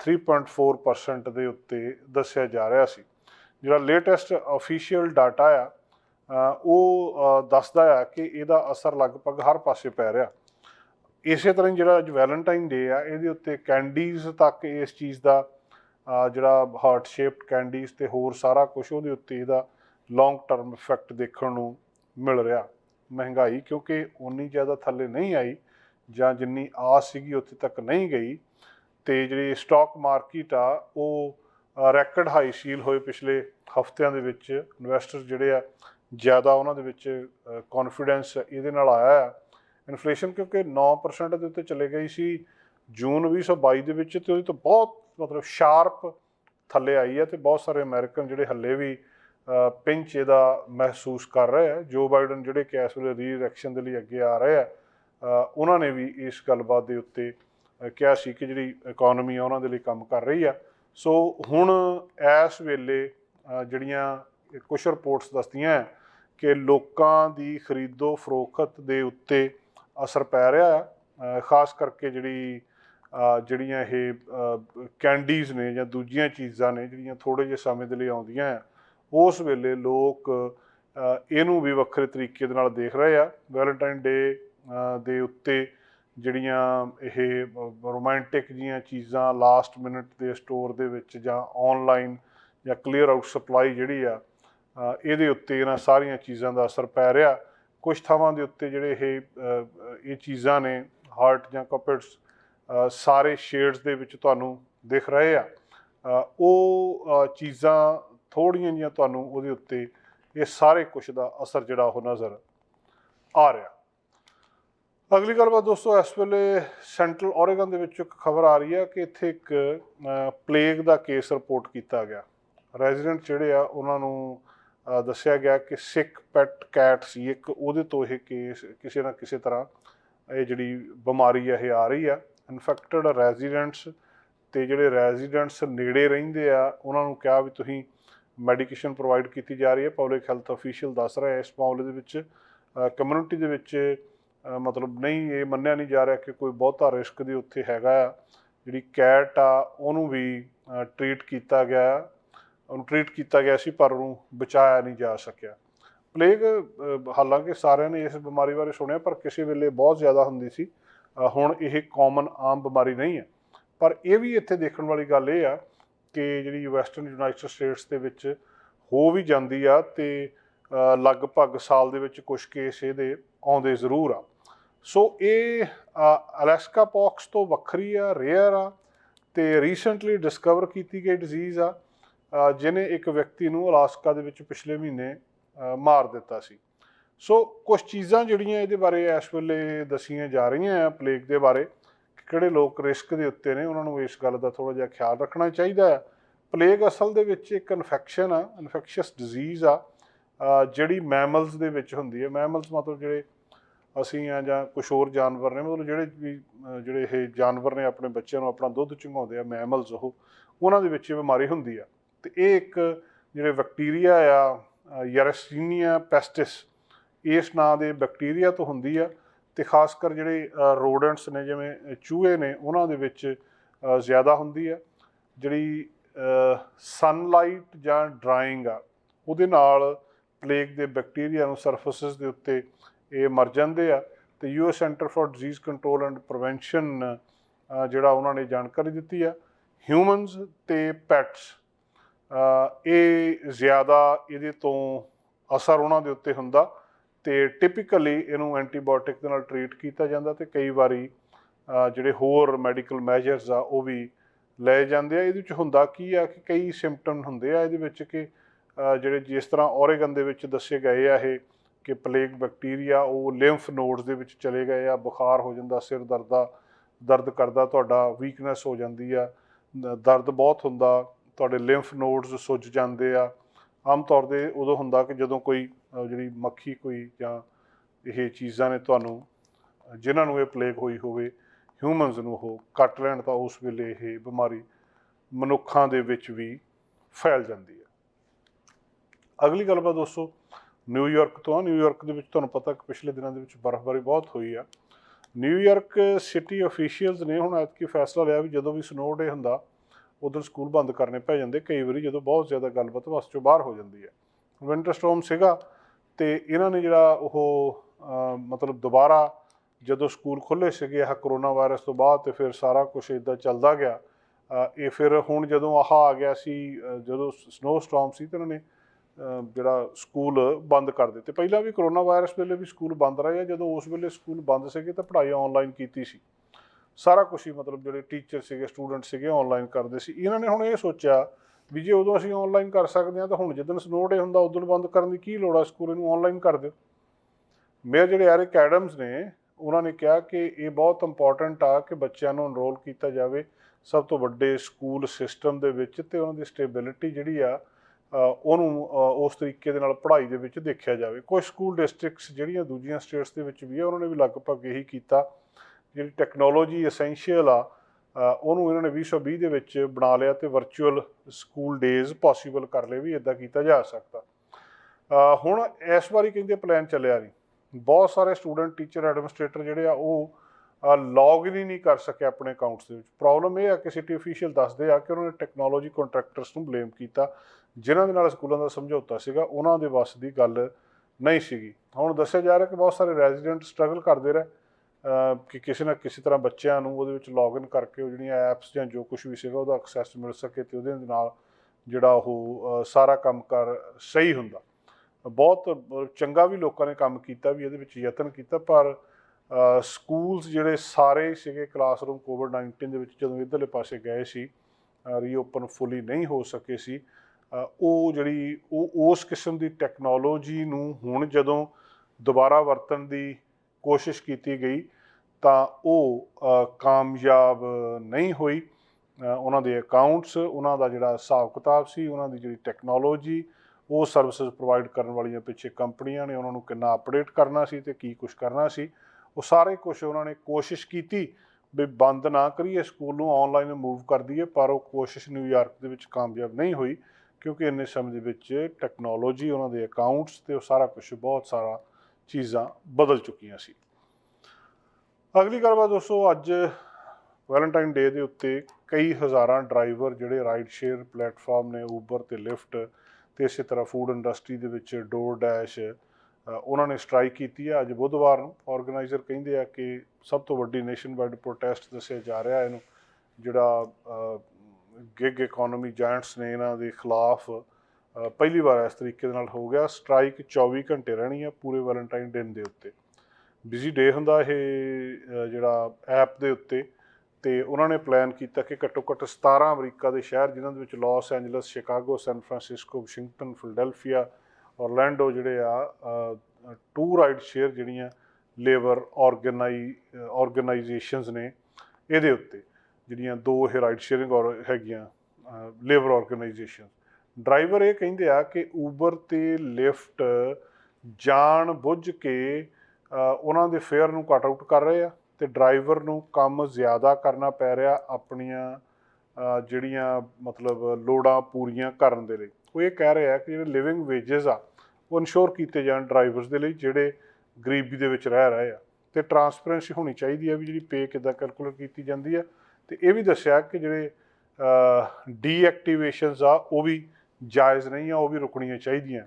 3.4% ਦੇ ਉੱਤੇ ਦੱਸਿਆ ਜਾ ਰਿਹਾ ਸੀ। ਜਿਹੜਾ ਲੇਟੈਸਟ ਅਫੀਸ਼ੀਅਲ ਡਾਟਾ ਆ ਉਹ ਦੱਸਦਾ ਆ ਕਿ ਇਹਦਾ ਅਸਰ ਲਗਭਗ ਹਰ ਪਾਸੇ ਪੈ ਰਿਹਾ। ਇਸੇ ਤਰ੍ਹਾਂ ਹੀ ਜਿਹੜਾ ਅੱਜ ਵੈਲੈਂਟਾਈਨ ਡੇ ਆ, ਇਹਦੇ ਉੱਤੇ ਕੈਂਡੀਜ਼ ਤੱਕ ਇਸ ਚੀਜ਼ ਦਾ ਜਿਹੜਾ ਹਾਰਟ ਸ਼ੇਪਡ ਕੈਂਡੀਜ਼ ਤੇ ਹੋਰ ਸਾਰਾ ਕੁਝ ਉਹਦੇ ਉੱਤੇ ਇਹਦਾ ਲੌਂਗ ਟਰਮ ਇਫੈਕਟ ਦੇਖਣ ਨੂੰ ਮਿਲ ਰਿਹਾ। ਮਹਿੰਗਾਈ ਕਿਉਂਕਿ ਉਨੀ ਜ਼ਿਆਦਾ ਥੱਲੇ ਨਹੀਂ ਆਈ ਜਾਂ ਜਿੰਨੀ ਆਸ ਸੀਗੀ ਉੱਥੇ ਤੱਕ ਨਹੀਂ ਗਈ ਤੇ ਜਿਹੜੀ ਸਟਾਕ ਮਾਰਕੀਟ ਆ, ਉਹ ਰੈਕਡ ਹਾਈ ਸੀਲ ਹੋਏ ਪਿਛਲੇ ਹਫ਼ਤਿਆਂ ਦੇ ਵਿੱਚ ਇਨਵੈਸਟਰ ਜਿਹੜੇ ਆ, ਜ਼ਿਆਦਾ ਉਹਨਾਂ ਦੇ ਵਿੱਚ ਕੌਨਫੀਡੈਂਸ ਇਹਦੇ ਨਾਲ ਆਇਆ ਆ। ਇਨਫਲੇਸ਼ਨ ਕਿਉਂਕਿ 9% ਦੇ ਉੱਤੇ ਚਲੇ ਗਈ ਸੀ। ਜੂਨ 2022 ਦੇ ਵਿੱਚ ਤੇ ਉਹਦੇ ਤੋਂ ਬਹੁਤ ਮਤਲਬ ਸ਼ਾਰਪ ਥੱਲੇ ਆਈ ਹੈ ਤੇ ਬਹੁਤ ਸਾਰੇ ਅਮਰੀਕਨ ਜਿਹੜੇ ਹੱਲੇ ਵੀ ਪਿੰਚ ਇਹਦਾ ਮਹਿਸੂਸ ਕਰ ਰਹੇ ਆ। ਜੋ ਬਾਈਡਨ ਜਿਹੜੇ ਕਿ ਇਸ ਵੇਲੇ ਰੀ-ਇਲੈਕਸ਼ਨ ਦੇ ਲਈ ਅੱਗੇ ਆ ਰਹੇ ਆ ਉਹਨਾਂ ਨੇ ਵੀ ਇਸ ਗੱਲਬਾਤ ਦੇ ਉੱਤੇ ਕਿਹਾ ਸੀ ਕਿ ਜਿਹੜੀ ਇਕਨੋਮੀ ਆ, ਉਹਨਾਂ ਦੇ ਲਈ ਕੰਮ ਕਰ ਰਹੀ ਆ। ਸੋ ਹੁਣ ਇਸ ਵੇਲੇ ਜਿਹੜੀਆਂ ਕੁਝ ਰਿਪੋਰਟਸ ਦੱਸਦੀਆਂ ਹੈ ਕਿ ਲੋਕਾਂ ਦੀ ਖਰੀਦੋ ਫਰੋਖਤ ਦੇ ਉੱਤੇ ਅਸਰ ਪੈ ਰਿਹਾ ਆ ਖਾਸ ਕਰਕੇ ਜਿਹੜੀ ਜਿਹੜੀਆਂ ਇਹ ਕੈਂਡੀਜ਼ ਨੇ ਜਾਂ ਦੂਜੀਆਂ ਚੀਜ਼ਾਂ ਨੇ ਜਿਹੜੀਆਂ ਥੋੜੇ ਜਿਹੇ ਸਮੇਂ ਦੇ ਲਈ ਆਉਂਦੀਆਂ ਆ ਉਸ ਵੇਲੇ ਲੋਕ ਇਹਨੂੰ ਵੀ ਵੱਖਰੇ ਤਰੀਕੇ ਦੇ ਨਾਲ ਦੇਖ ਰਹੇ ਆ। ਵੈਲੈਂਟਾਈਨ ਡੇ ਦੇ ਉੱਤੇ ਜਿਹੜੀਆਂ ਇਹ ਰੋਮਾਂਟਿਕ ਜੀਆਂ ਚੀਜ਼ਾਂ ਲਾਸਟ ਮਿੰਟ ਦੇ ਸਟੋਰ ਦੇ ਵਿੱਚ ਜਾਂ ਆਨਲਾਈਨ ਜਾਂ ਕਲੀਅਰ ਆਊਟ ਸਪਲਾਈ ਜਿਹੜੀ ਆ ਇਹਦੇ ਉੱਤੇ ਇਹਨਾਂ ਸਾਰੀਆਂ ਚੀਜ਼ਾਂ ਦਾ ਅਸਰ ਪੈ ਰਿਹਾ। ਕੁਝ ਥਾਵਾਂ ਦੇ ਉੱਤੇ ਜਿਹੜੇ ਇਹ ਇਹ ਚੀਜ਼ਾਂ ਨੇ ਹਾਰਟ ਜਾਂ ਕਪਟਸ ਸਾਰੇ ਸ਼ੇਡਸ ਦੇ ਵਿੱਚ ਤੁਹਾਨੂੰ ਦਿਖ ਰਹੇ ਆ। ਉਹ ਚੀਜ਼ਾਂ ਥੋੜੀਆਂ ਜੀਆਂ ਤੁਹਾਨੂੰ ਉਹਦੇ ਉੱਤੇ ਇਹ ਸਾਰੇ ਕੁਝ ਦਾ ਅਸਰ ਜਿਹੜਾ ਉਹ ਨਜ਼ਰ ਆ ਰਿਹਾ। ਅਗਲੀ ਗੱਲਬਾਤ ਦੋਸਤੋ, ਇਸ ਵੇਲੇ ਸੈਂਟਰਲ ਓਰੇਗਨ ਦੇ ਵਿੱਚ ਇੱਕ ਖਬਰ ਆ ਰਹੀ ਹੈ ਕਿ ਇੱਥੇ ਇੱਕ ਪਲੇਗ ਦਾ ਕੇਸ ਰਿਪੋਰਟ ਕੀਤਾ ਗਿਆ। ਰੈਜ਼ੀਡੈਂਟ ਜਿਹੜੇ ਆ, ਉਹਨਾਂ ਨੂੰ ਦੱਸਿਆ ਗਿਆ ਕਿ ਸਿੱਖ ਪੈਟ ਕੈਟ ਸੀ ਇੱਕ, ਉਹਦੇ ਤੋਂ ਇਹ ਕੇਸ ਕਿਸੇ ਨਾ ਕਿਸੇ ਤਰ੍ਹਾਂ ਇਹ ਜਿਹੜੀ ਬਿਮਾਰੀ ਆ, ਇਹ ਆ ਰਹੀ ਆ। ਇਨਫੈਕਟਡ ਰੈਜ਼ੀਡੈਂਟਸ ਤੇ ਜਿਹੜੇ ਰੈਜ਼ੀਡੈਂਟਸ ਨੇੜੇ ਰਹਿੰਦੇ ਆ, ਉਹਨਾਂ ਨੂੰ ਕਿਹਾ ਵੀ ਤੁਸੀਂ ਮੈਡੀਕੇਸ਼ਨ ਪ੍ਰੋਵਾਈਡ ਕੀਤੀ ਜਾ ਰਹੀ ਹੈ। ਪਬਲਿਕ ਹੈਲਥ ਅਫੀਸ਼ੀਅਲ ਦੱਸ ਰਿਹਾ ਇਸ ਮਾਮਲੇ ਦੇ ਵਿੱਚ ਕਮਿਊਨਿਟੀ ਦੇ ਵਿੱਚ ਮਤਲਬ ਨਹੀਂ, ਇਹ ਮੰਨਿਆ ਨਹੀਂ ਜਾ ਰਿਹਾ ਕਿ ਕੋਈ ਬਹੁਤਾ ਰਿਸਕ ਦੀ ਉੱਥੇ ਹੈਗਾ ਆ। ਜਿਹੜੀ ਕੈਟ ਆ, ਉਹਨੂੰ ਵੀ ਟ੍ਰੀਟ ਕੀਤਾ ਗਿਆ, ਉਹਨੂੰ ਟ੍ਰੀਟ ਕੀਤਾ ਗਿਆ ਸੀ, ਪਰ ਉਹਨੂੰ ਬਚਾਇਆ ਨਹੀਂ ਜਾ ਸਕਿਆ। ਪਲੇਗ ਹਾਲਾਂਕਿ ਸਾਰਿਆਂ ਨੇ ਇਸ ਬਿਮਾਰੀ ਬਾਰੇ ਸੁਣਿਆ, ਪਰ ਕਿਸੇ ਵੇਲੇ ਬਹੁਤ ਜ਼ਿਆਦਾ ਹੁੰਦੀ ਸੀ। ਹੁਣ ਇਹ ਕਾਮਨ ਆਮ ਬਿਮਾਰੀ ਨਹੀਂ ਹੈ। ਪਰ ਇਹ ਵੀ ਇੱਥੇ ਦੇਖਣ ਵਾਲੀ ਗੱਲ ਇਹ ਆ ਕਿ ਜਿਹੜੀ ਵੈਸਟਰਨ ਯੂਨਾਈਟਿਡ ਸਟੇਟਸ ਦੇ ਵਿੱਚ ਹੋ ਵੀ ਜਾਂਦੀ ਆ ਤੇ ਲਗਭਗ ਸਾਲ ਦੇ ਵਿੱਚ ਕੁਝ ਕੇਸ ਇਹਦੇ ਆਉਂਦੇ ਜ਼ਰੂਰ ਆ। ਸੋ ਇਹ ਅਲੈਸਕਾ ਪੌਕਸ ਤੋਂ ਵੱਖਰੀ ਆ, ਰੇਅਰ ਆ, ਤੇ ਰੀਸੈਂਟਲੀ ਡਿਸਕਵਰ ਕੀਤੀ ਗਈ ਡਿਜ਼ੀਜ਼ ਆ ਜਿਹਨੇ ਇੱਕ ਵਿਅਕਤੀ ਨੂੰ ਅਲਾਸਕਾ ਦੇ ਵਿੱਚ ਪਿਛਲੇ ਮਹੀਨੇ ਮਾਰ ਦਿੱਤਾ ਸੀ। ਸੋ ਕੁਝ ਚੀਜ਼ਾਂ ਜਿਹੜੀਆਂ ਇਹਦੇ ਬਾਰੇ ਇਸ ਵੇਲੇ ਦਸੀਆਂ ਜਾ ਰਹੀਆਂ ਆ ਪਲੇਗ ਦੇ ਬਾਰੇ, ਕਿ ਕਿਹੜੇ ਲੋਕ ਰਿਸਕ ਦੇ ਉੱਤੇ ਨੇ, ਉਹਨਾਂ ਨੂੰ ਇਸ ਗੱਲ ਦਾ ਥੋੜਾ ਜਿਹਾ ਖਿਆਲ ਰੱਖਣਾ ਚਾਹੀਦਾ ਹੈ ਪਲੇਗ ਅਸਲ ਦੇ ਵਿੱਚ ਇੱਕ ਇਨਫੈਕਸ਼ਨ ਆ ਇਨਫੈਕਸ਼ੀਅਸ ਡਿਜ਼ੀਜ਼ ਆ ਜਿਹੜੀ ਮੈਮਲਸ ਦੇ ਵਿੱਚ ਹੁੰਦੀ ਹੈ ਮੈਮਲਸ ਮਤਲਬ ਜਿਹੜੇ ਅਸੀਂ ਆ ਜਾਂ ਕੁਝ ਹੋਰ ਜਾਨਵਰ ਨੇ, ਮਤਲਬ ਜਿਹੜੇ ਵੀ ਜਿਹੜੇ ਇਹ ਜਾਨਵਰ ਨੇ ਆਪਣੇ ਬੱਚਿਆਂ ਨੂੰ ਆਪਣਾ ਦੁੱਧ ਚੁੰਘਾਉਂਦੇ ਆ ਮੈਮਲਸ ਉਹ, ਉਹਨਾਂ ਦੇ ਵਿੱਚ ਇਹ ਬਿਮਾਰੀ ਹੁੰਦੀ ਆ। ਤੇ ਇਹ ਇੱਕ ਜਿਹੜੇ ਬੈਕਟੀਰੀਆ ਆ ਯਰਸੀਨੀਆ ਪੈਸਟਿਸ ਇਸ ਨਾਂ ਦੇ ਬੈਕਟੀਰੀਆ ਤੋਂ ਹੁੰਦੀ ਆ। ਤੇ ਖਾਸ ਕਰ ਜਿਹੜੇ ਰੋਡੈਂਟਸ ਨੇ, ਜਿਵੇਂ ਚੂਹੇ ਨੇ, ਉਹਨਾਂ ਦੇ ਵਿੱਚ ਜ਼ਿਆਦਾ ਹੁੰਦੀ ਆ। ਜਿਹੜੀ ਸਨਲਾਈਟ ਜਾਂ ਡਰਾਇੰਗ ਆ, ਉਹਦੇ ਨਾਲ ਪਲੇਗ ਦੇ ਬੈਕਟੀਰੀਆ ਨੂੰ ਸਰਫੇਸਿਸ ਦੇ ਉੱਤੇ ਇਹ ਮਰ ਜਾਂਦੇ ਆ। ਤੇ US center for disease control and prevention ਜਿਹੜਾ ਉਹਨਾਂ ਨੇ ਜਾਣਕਾਰੀ ਦਿੱਤੀ ਆ ਹਿਊਮਨਸ ਤੇ ਪੈਟਸ ਇਹ ਜ਼ਿਆਦਾ ਇਹਦੇ ਤੋਂ ਅਸਰ ਉਹਨਾਂ ਦੇ ਉੱਤੇ ਹੁੰਦਾ ਤੇ ਟਿਪੀਕਲੀ ਇਹਨੂੰ ਐਂਟੀਬਾਇਓਟਿਕ ਦੇ ਨਾਲ ਟਰੀਟ ਕੀਤਾ ਜਾਂਦਾ ਤੇ ਕਈ ਵਾਰੀ ਜਿਹੜੇ ਹੋਰ ਮੈਡੀਕਲ ਮੈਜਰਸ ਆ, ਉਹ ਵੀ ਲਏ ਜਾਂਦੇ ਆ। ਇਹਦੇ ਵਿੱਚ ਹੁੰਦਾ ਕੀ ਆ ਕਿ ਕਈ ਸਿੰਪਟਮ ਹੁੰਦੇ ਆ ਇਹਦੇ ਵਿੱਚ ਕਿ ਜਿਹੜੇ ਜਿਸ ਤਰ੍ਹਾਂ ਔਰੇਗਨ ਦੇ ਵਿੱਚ ਦੱਸੇ ਗਏ ਆ ਇਹ ਕਿ ਪਲੇਗ ਬੈਕਟੀਰੀਆ ਉਹ ਲਿੰਫ ਨੋਡਸ ਦੇ ਵਿੱਚ ਚਲੇ ਗਏ ਆ ਬੁਖਾਰ ਹੋ ਜਾਂਦਾ ਸਿਰ ਦਰਦ ਦਾ ਦਰਦ ਕਰਦਾ ਤੁਹਾਡਾ ਵੀਕਨੈਸ ਹੋ ਜਾਂਦੀ ਆ ਦਰਦ ਬਹੁਤ ਹੁੰਦਾ ਤੁਹਾਡੇ ਲਿੰਫ ਨੋਡਸ ਸੁੱਜ ਜਾਂਦੇ ਆ। ਆਮ ਤੌਰ ਤੇ ਉਦੋਂ ਹੁੰਦਾ ਕਿ ਜਦੋਂ ਕੋਈ ਜਿਹੜੀ ਮੱਖੀ ਕੋਈ ਜਾਂ ਇਹ ਚੀਜ਼ਾਂ ਨੇ ਤੁਹਾਨੂੰ ਅ, ਜਿਨ੍ਹਾਂ ਨੂੰ ਇਹ ਪਲੇਗ ਹੋਈ ਹੋਵੇ ਹਿਊਮਨਸ ਨੂੰ ਉਹ ਕੱਟ ਲੈਣ ਤਾਂ ਉਸ ਵੇਲੇ ਇਹ ਬਿਮਾਰੀ ਮਨੁੱਖਾਂ ਦੇ ਵਿੱਚ ਵੀ ਫੈਲ ਜਾਂਦੀ ਹੈ ਅਗਲੀ ਗੱਲਬਾਤ ਦੋਸਤੋ ਨਿਊਯਾਰਕ ਤੋਂ ਆ। ਨਿਊਯਾਰਕ ਦੇ ਵਿੱਚ ਤੁਹਾਨੂੰ ਪਤਾ ਕਿ ਪਿਛਲੇ ਦਿਨਾਂ ਦੇ ਵਿੱਚ ਬਰਫ਼ਬਾਰੀ ਬਹੁਤ ਹੋਈ ਆ। ਨਿਊਯਾਰਕ ਸਿਟੀ ਅਫੀਸ਼ੀਅਲਸ ਨੇ ਹੁਣ ਐਤਕੀ ਫੈਸਲਾ ਲਿਆ ਵੀ ਜਦੋਂ ਵੀ ਸਨੋ ਡੇ ਹੁੰਦਾ ਉਦੋਂ ਸਕੂਲ ਬੰਦ ਕਰਨੇ ਪੈ ਜਾਂਦੇ। ਕਈ ਵਾਰੀ ਜਦੋਂ ਬਹੁਤ ਜ਼ਿਆਦਾ ਗੱਲਬਾਤ ਵਸ ਚੋਂ ਬਾਹਰ ਹੋ ਜਾਂਦੀ ਹੈ ਵਿੰਟਰ ਸਟਾਰਮ ਸੀਗਾ ਤੇ ਇਹਨਾਂ ਨੇ ਜਿਹੜਾ ਉਹ ਮਤਲਬ ਦੁਬਾਰਾ ਜਦੋਂ ਸਕੂਲ ਖੁੱਲੇ ਸੀਗੇ, ਆਹ ਕਰੋਨਾ ਵਾਇਰਸ ਤੋਂ ਬਾਅਦ ਤੇ ਫਿਰ ਸਾਰਾ ਕੁਝ ਇਦਾਂ ਚੱਲਦਾ ਗਿਆ। ਇਹ ਫਿਰ ਹੁਣ ਜਦੋਂ ਆਹ ਆ ਗਿਆ ਸੀ ਜਦੋਂ ਸਨੋ ਸਟਾਰਮ ਸੀ ਤੇ ਇਹਨਾਂ ਨੇ ਜਿਹੜਾ ਸਕੂਲ ਬੰਦ ਕਰ ਦਿੱਤੇ। ਪਹਿਲਾਂ ਵੀ ਕਰੋਨਾ ਵਾਇਰਸ ਵੇਲੇ ਵੀ ਸਕੂਲ ਬੰਦ ਰਹੇ ਆ। ਜਦੋਂ ਉਸ ਵੇਲੇ ਸਕੂਲ ਬੰਦ ਸੀਗੇ ਤਾਂ ਪੜ੍ਹਾਈ ਆਨਲਾਈਨ ਕੀਤੀ ਸੀ। ਸਾਰਾ ਕੁਝ ਹੀ ਮਤਲਬ ਜਿਹੜੇ ਟੀਚਰ ਸੀਗੇ ਸਟੂਡੈਂਟ ਸੀਗੇ ਆਨਲਾਈਨ ਕਰਦੇ ਸੀ। ਇਹਨਾਂ ਨੇ ਹੁਣ ਇਹ ਸੋਚਿਆ ਵੀ ਜੇ ਉਦੋਂ ਅਸੀਂ ਆਨਲਾਈਨ ਕਰ ਸਕਦੇ ਹਾਂ ਤਾਂ ਹੁਣ ਜਦੋਂ ਸਨੋ ਡੇ ਹੁੰਦਾ, ਉਦੋਂ ਬੰਦ ਕਰਨ ਦੀ ਕੀ ਲੋੜ ਆ? ਸਕੂਲ ਨੂੰ ਆਨਲਾਈਨ ਕਰ ਦਿਓ। ਮੇਅਰ ਜਿਹੜੇ ਆਰ ਐਡਮਸ ਨੇ, ਉਹਨਾਂ ਨੇ ਕਿਹਾ ਕਿ ਇਹ ਬਹੁਤ ਇੰਪੋਰਟੈਂਟ ਆ ਕਿ ਬੱਚਿਆਂ ਨੂੰ ਐਨਰੋਲ ਕੀਤਾ ਜਾਵੇ ਸਭ ਤੋਂ ਵੱਡੇ ਸਕੂਲ ਸਿਸਟਮ ਦੇ ਵਿੱਚ ਤੇ ਉਹਨਾਂ ਦੀ ਸਟੇਬਿਲਿਟੀ ਜਿਹੜੀ ਆ ਉਹਨੂੰ ਉਸ ਤਰੀਕੇ ਦੇ ਨਾਲ ਪੜ੍ਹਾਈ ਦੇ ਵਿੱਚ ਦੇਖਿਆ ਜਾਵੇ। ਕੁਝ ਸਕੂਲ ਡਿਸਟ੍ਰਿਕਟਸ ਜਿਹੜੀਆਂ ਦੂਜੀਆਂ ਸਟੇਟਸ ਦੇ ਵਿੱਚ ਵੀ ਆ, ਉਹਨਾਂ ਨੇ ਵੀ ਲਗਭਗ ਇਹੀ ਕੀਤਾ। ਜਿਹੜੀ ਟੈਕਨੋਲੋਜੀ ਐਸੈਂਸ਼ੀਅਲ ਆ ਉਹਨੂੰ ਇਹਨਾਂ ਨੇ 2020 ਦੇ ਵਿੱਚ ਬਣਾ ਲਿਆ ਤੇ ਵਰਚੁਅਲ ਸਕੂਲ ਡੇਜ਼ ਪੋਸੀਬਲ ਕਰ ਲਏ ਵੀ ਇਦਾਂ ਕੀਤਾ ਜਾ ਸਕਦਾ। ਹੁਣ ਇਸ ਵਾਰੀ ਕਹਿੰਦੇ ਪਲਾਨ ਚੱਲਿਆ ਨਹੀਂ। ਬਹੁਤ ਸਾਰੇ ਸਟੂਡੈਂਟ ਟੀਚਰ ਐਡਮਿਨਿਸਟ੍ਰੇਟਰ ਜਿਹੜੇ ਆ, ਉਹ ਲੌਗਇਨ ਹੀ ਨਹੀਂ ਕਰ ਸਕੇ ਆਪਣੇ ਅਕਾਊਂਟਸ ਦੇ ਵਿੱਚ। ਪ੍ਰੋਬਲਮ ਇਹ ਆ ਕਿ ਸਿਟੀ ਅਫੀਸ਼ੀਅਲ ਦੱਸਦੇ ਆ ਕਿ ਉਹਨਾਂ ਨੇ ਟੈਕਨੋਲੋਜੀ ਕੰਟਰੈਕਟਰਸ ਨੂੰ ਬਲੇਮ ਕੀਤਾ। ਜਿਨ੍ਹਾਂ ਦੇ ਨਾਲ ਸਕੂਲਾਂ ਦਾ ਸਮਝੌਤਾ ਸੀਗਾ, ਉਹਨਾਂ ਦੇ ਵੱਸ ਦੀ ਗੱਲ ਨਹੀਂ ਸੀਗੀ। ਹੁਣ ਦੱਸਿਆ ਜਾ ਰਿਹਾ ਕਿ ਬਹੁਤ ਸਾਰੇ ਰੈਜ਼ੀਡੈਂਟ ਸਟਰਗਲ ਕਰਦੇ ਰਹੇ ਕਿ ਕਿਸੇ ਨਾ ਕਿਸੇ ਤਰ੍ਹਾਂ ਬੱਚਿਆਂ ਨੂੰ ਉਹਦੇ ਵਿੱਚ ਲੌਗਇਨ ਕਰਕੇ ਉਹ ਜਿਹੜੀਆਂ ਐਪਸ ਜਾਂ ਜੋ ਕੁਝ ਵੀ ਸੀਗਾ, ਉਹਦਾ ਐਕਸੈਸ ਮਿਲ ਸਕੇ ਤੇ ਉਹਦੇ ਨਾਲ ਜਿਹੜਾ ਉਹ ਸਾਰਾ ਕੰਮ ਕਰ ਸਹੀ ਹੁੰਦਾ। ਬਹੁਤ ਚੰਗਾ ਵੀ ਲੋਕਾਂ ਨੇ ਕੰਮ ਕੀਤਾ, ਵੀ ਇਹਦੇ ਵਿੱਚ ਯਤਨ ਕੀਤਾ, ਪਰ ਸਕੂਲਸ ਜਿਹੜੇ ਸਾਰੇ ਸੀਗੇ ਕਲਾਸਰੂਮ ਕੋਵਿਡ-19 ਦੇ ਵਿੱਚ ਜਦੋਂ ਇਧਰਲੇ ਪਾਸੇ ਗਏ ਸੀ ਰੀਓਪਨ ਫੁੱਲੀ ਨਹੀਂ ਹੋ ਸਕੇ ਸੀ ਉਹ ਜਿਹੜੀ ਉਹ ਉਸ ਕਿਸਮ ਦੀ ਟੈਕਨੋਲੋਜੀ ਨੂੰ ਹੁਣ ਜਦੋਂ ਦੁਬਾਰਾ ਵਰਤਣ ਦੀ ਕੋਸ਼ਿਸ਼ ਕੀਤੀ ਗਈ, ਤਾਂ ਉਹ ਕਾਮਯਾਬ ਨਹੀਂ ਹੋਈ। ਉਹਨਾਂ ਦੇ ਅਕਾਊਂਟਸ ਉਹਨਾਂ ਦਾ ਜਿਹੜਾ ਹਿਸਾਬ ਕਿਤਾਬ ਸੀ, ਉਹਨਾਂ ਦੀ ਜਿਹੜੀ ਟੈਕਨੋਲੋਜੀ ਉਹ ਸਰਵਿਸਿਜ਼ ਪ੍ਰੋਵਾਈਡ ਕਰਨ ਵਾਲੀਆਂ ਪਿੱਛੇ ਕੰਪਨੀਆਂ ਨੇ ਉਹਨਾਂ ਨੂੰ ਕਿੰਨਾ ਅਪਡੇਟ ਕਰਨਾ ਸੀ ਤੇ ਕੀ ਕੁਝ ਕਰਨਾ ਸੀ, ਉਹ ਸਾਰੇ ਕੁਝ ਉਹਨਾਂ ਨੇ ਕੋਸ਼ਿਸ਼ ਕੀਤੀ ਵੀ ਬੰਦ ਨਾ ਕਰੀਏ, ਸਕੂਲ ਨੂੰ ਆਨਲਾਈਨ ਮੂਵ ਕਰ ਦਈਏ, ਪਰ ਉਹ ਕੋਸ਼ਿਸ਼ ਨਿਊਯਾਰਕ ਦੇ ਵਿੱਚ ਕਾਮਯਾਬ ਨਹੀਂ ਹੋਈ। ਕਿਉਂਕਿ ਇੰਨੇ ਸਮੇਂ ਦੇ ਵਿੱਚ ਟੈਕਨੋਲੋਜੀ ਉਹਨਾਂ ਦੇ ਅਕਾਊਂਟਸ ਤੇ ਉਹ ਸਾਰਾ ਕੁਝ ਬਹੁਤ ਸਾਰਾ ਚੀਜ਼ਾਂ ਬਦਲ ਚੁੱਕੀਆਂ ਸੀ। ਅਗਲੀ ਗੱਲਬਾਤ ਦੋਸਤੋ, ਅੱਜ ਵੈਲੈਂਟਾਈਨ ਡੇ ਦੇ ਉੱਤੇ ਕਈ ਹਜ਼ਾਰਾਂ ਡਰਾਈਵਰ ਜਿਹੜੇ ਰਾਈਡ ਸ਼ੇਅਰ ਪਲੇਟਫਾਰਮ ਨੇ ਊਬਰ ਤੇ ਲਿਫਟ ਤੇ ਇਸੇ ਤਰ੍ਹਾਂ ਫੂਡ ਇੰਡਸਟਰੀ ਦੇ ਵਿੱਚ ਡੋਰ ਡੈਸ਼ ਉਹਨਾਂ ਨੇ ਸਟ੍ਰਾਈਕ ਕੀਤੀ ਹੈ ਅੱਜ ਬੁੱਧਵਾਰ ਨੂੰ। ਆਰਗੇਨਾਈਜ਼ਰ ਕਹਿੰਦੇ ਆ ਕਿ ਸਭ ਤੋਂ ਵੱਡੀ ਨੇਸ਼ਨ ਵਾਈਡ ਪ੍ਰੋਟੈਸਟ ਦੱਸਿਆ ਜਾ ਰਿਹਾ ਇਹਨੂੰ, ਜਿਹੜਾ ਗਿਗ ਇਕਨੋਮੀ ਜਾਇੰਟਸ ਨੇ ਇਹਨਾਂ ਦੇ ਖਿਲਾਫ ਪਹਿਲੀ ਵਾਰ ਇਸ ਤਰੀਕੇ ਦੇ ਨਾਲ ਹੋ ਗਿਆ। ਸਟ੍ਰਾਈਕ 24 ਘੰਟੇ ਰਹਿਣੀ ਆ ਪੂਰੇ ਵੈਲੈਂਟਾਈਨ ਦਿਨ ਦੇ ਉੱਤੇ। ਬਿਜ਼ੀ ਡੇ ਹੁੰਦਾ ਇਹ ਜਿਹੜਾ ਐਪ ਦੇ ਉੱਤੇ। ਤੇ ਉਹਨਾਂ ਨੇ ਪਲਾਨ ਕੀਤਾ ਕਿ ਘੱਟੋ ਘੱਟ 17 ਅਮਰੀਕਾ ਦੇ ਸ਼ਹਿਰ, ਜਿਨ੍ਹਾਂ ਦੇ ਵਿੱਚ Los Angeles Chicago, San Francisco, Washington, Philadelphia Orlando ਜਿਹੜੇ ਆ ਟੂ ਰਾਈਡ ਸ਼ੇਅਰ ਜਿਹੜੀਆਂ ਲੇਬਰ ਆਰਗੇਨਾਈ ਆਰਗੇਨਾਈਜੇਸ਼ਨਸ ਨੇ ਇਹਦੇ ਉੱਤੇ। ਜਿਹੜੀਆਂ ਦੋ ਇਹ ਰਾਈਡ ਸ਼ੇਅਰਿੰਗ ਔਰ ਹੈਗੀਆਂ ਲੇਬਰ ਆਰਗੇਨਾਈਜੇਸ਼ਨ ਡਰਾਈਵਰ ਇਹ ਕਹਿੰਦੇ ਆ ਕਿ ਊਬਰ ਤੇ ਲਿਫਟ ਜਾਣ ਬੁੱਝ ਕੇ ਉਹਨਾਂ ਦੇ ਫੇਅਰ ਨੂੰ ਕਟ ਆਊਟ ਕਰ ਰਹੇ ਆ ਤੇ ਡਰਾਈਵਰ ਨੂੰ ਕੰਮ ਜ਼ਿਆਦਾ ਕਰਨਾ ਪੈ ਰਿਹਾ ਆਪਣੀਆਂ ਜਿਹੜੀਆਂ ਮਤਲਬ ਲੋੜਾਂ ਪੂਰੀਆਂ ਕਰਨ ਦੇ ਲਈ। ਉਹ ਇਹ ਕਹਿ ਰਿਹਾ ਕਿ ਜਿਹੜੇ ਲਿਵਿੰਗ ਵੇਜਸ ਆ, ਉਹ ਇਨਸ਼ੋਰ ਕੀਤੇ ਜਾਣ ਡਰਾਈਵਰਸ ਦੇ ਲਈ, ਜਿਹੜੇ ਗਰੀਬੀ ਦੇ ਵਿੱਚ ਰਹਿ ਰਹੇ ਆ। ਤੇ ਟਰਾਂਸਪੇਰੈਂਸੀ ਹੋਣੀ ਚਾਹੀਦੀ ਆ ਵੀ ਜਿਹੜੀ ਪੇ ਕਿੱਦਾਂ ਕੈਲਕੂਲੇਟ ਕੀਤੀ ਜਾਂਦੀ ਆ। ਤੇ ਇਹ ਵੀ ਦੱਸਿਆ ਕਿ ਜਿਹੜੇ ਡੀਐਕਟੀਵੇਸ਼ਨਸ ਆ, ਉਹ ਵੀ ਜਾਇਜ਼ ਨਹੀਂ ਆ, ਉਹ ਵੀ ਰੁਕਣੀਆਂ ਚਾਹੀਦੀਆਂ।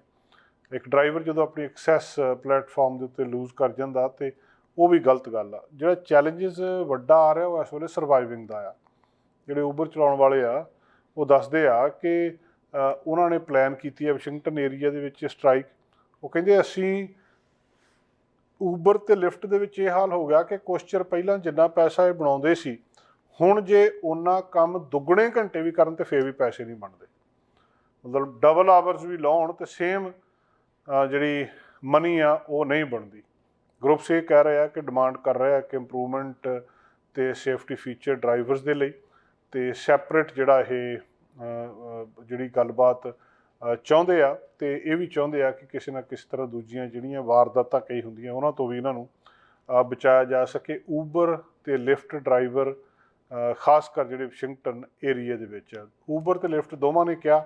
ਇੱਕ ਡਰਾਈਵਰ ਜਦੋਂ ਆਪਣੀ ਐਕਸੈਸ ਪਲੇਟਫਾਰਮ ਦੇ ਉੱਤੇ ਲੂਜ਼ ਕਰ ਜਾਂਦਾ ਤੇ ਉਹ ਵੀ ਗਲਤ ਗੱਲ ਆ। ਜਿਹੜਾ ਚੈਲੰਜਸ ਵੱਡਾ ਆ ਰਿਹਾ, ਉਹ ਇਸ ਵੇਲੇ ਸਰਵਾਈਵਿੰਗ ਦਾ ਆ। ਜਿਹੜੇ ਉਬਰ ਚਲਾਉਣ ਵਾਲੇ ਆ, ਉਹ ਦੱਸਦੇ ਆ ਕਿ ਉਹਨਾਂ ਨੇ ਪਲਾਨ ਕੀਤੀ ਹੈ ਵਾਸ਼ਿੰਗਟਨ ਏਰੀਆ ਦੇ ਵਿੱਚ ਸਟ੍ਰਾਈਕ ਉਹ ਕਹਿੰਦੇ ਅਸੀਂ ਉਬਰ ਤੇ ਲਿਫਟ ਦੇ ਵਿੱਚ ਇਹ ਹਾਲ ਹੋ ਗਿਆ ਕਿ ਕੁਛ ਚਿਰ ਪਹਿਲਾਂ ਜਿੰਨਾ ਪੈਸਾ ਇਹ ਬਣਾਉਂਦੇ ਸੀ ਹੁਣ ਜੇ ਉਹਨਾਂ ਕੰਮ ਦੁੱਗਣੇ ਘੰਟੇ ਵੀ ਕਰਨ ਤੇ ਫੇਰ ਵੀ ਪੈਸੇ ਨਹੀਂ ਬਣਦੇ। ਮਤਲਬ ਡਬਲ ਆਵਰਸ ਵੀ ਲਾਉਣ ਤੇ ਸੇਮ ਜਿਹੜੀ ਮਨੀ ਆ, ਉਹ ਨਹੀਂ ਬਣਦੀ। ਗਰੁੱਪਸ ਇਹ ਕਹਿ ਰਿਹਾ ਕਿ ਡਿਮਾਂਡ ਕਰ ਰਿਹਾ ਕਿ ਇੰਪਰੂਵਮੈਂਟ ਤੇ ਸੇਫਟੀ ਫੀਚਰ ਡਰਾਈਵਰਸ ਦੇ ਲਈ ਤੇ ਸੈਪਰੇਟ ਜਿਹੜਾ ਇਹ ਜਿਹੜੀ ਗੱਲਬਾਤ ਚਾਹੁੰਦੇ ਆ ਤੇ ਇਹ ਵੀ ਚਾਹੁੰਦੇ ਆ ਕਿ ਕਿਸੇ ਨਾ ਕਿਸੇ ਤਰ੍ਹਾਂ ਦੂਜੀਆਂ ਜਿਹੜੀਆਂ ਵਾਰਦਾਤਾਂ ਕਈ ਹੁੰਦੀਆਂ, ਉਹਨਾਂ ਤੋਂ ਵੀ ਇਹਨਾਂ ਨੂੰ ਬਚਾਇਆ ਜਾ ਸਕੇ। ਊਬਰ ਤੇ ਲਿਫਟ ਡਰਾਈਵਰ ਖਾਸ ਕਰ ਜਿਹੜੇ ਵਾਸ਼ਿੰਗਟਨ ਏਰੀਆ ਦੇ ਵਿੱਚ ਆ। ਊਬਰ ਤੇ ਲਿਫਟ ਦੋਵਾਂ ਨੇ ਕਿਹਾ